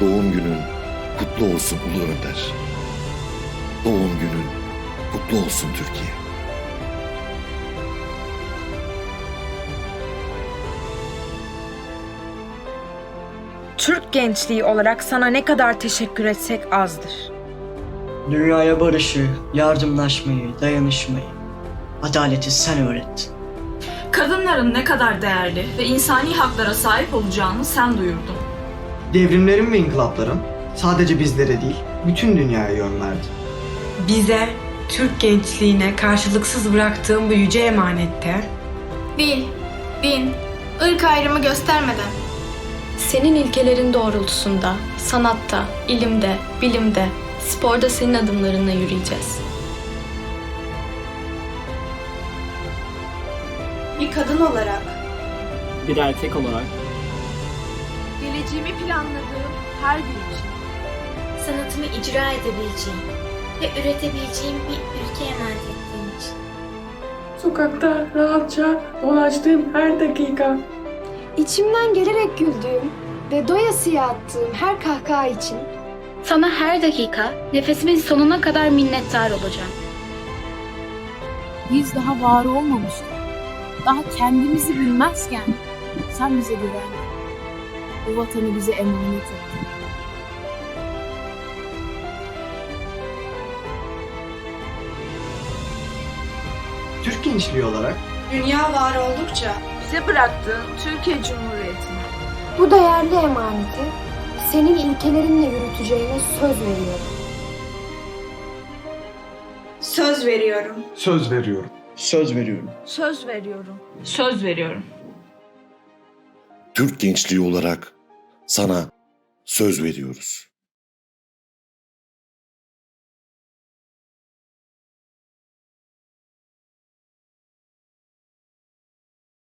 Doğum günün kutlu olsun Ulu Önder. Doğum günün kutlu olsun Türkiye. Türk gençliği olarak sana ne kadar teşekkür etsek azdır. Dünyaya barışı, yardımlaşmayı, dayanışmayı, adaleti sen öğrettin. Kadınların ne kadar değerli ve insani haklara sahip olacağını sen duyurdun. Devrimlerin ve inkılapların sadece bizlere değil, bütün dünyaya yön verdi. Bize, Türk gençliğine karşılıksız bıraktığın bu yüce emanette Dil, din, ırk ayrımı göstermeden Senin ilkelerin doğrultusunda, sanatta, ilimde, bilimde, sporda senin adımlarınla yürüyeceğiz. bir kadın olarak bir erkek olarak geleceğimi planladığım her gün için sanatımı icra edebileceğim ve üretebileceğim bir ülke emanet ettiğim için. sokakta rahatça dolaştığım her dakika İçimden gelerek güldüğüm ve doyasıya attığım her kahkaha için Sana her dakika nefesimin sonuna kadar minnettar olacağım. Biz daha var olmamıştık. Daha kendimizi bilmezken sen bize güvendin. Bu vatanı bize emanet ettin. Türk gençliği olarak dünya var oldukça Bize bıraktığın Türkiye Cumhuriyeti'ne bu değerli emaneti senin ilkelerinle yürüteceğine söz veriyorum. söz veriyorum. söz veriyorum. Söz veriyorum. söz veriyorum. Söz veriyorum. Türk gençliği olarak sana söz veriyoruz.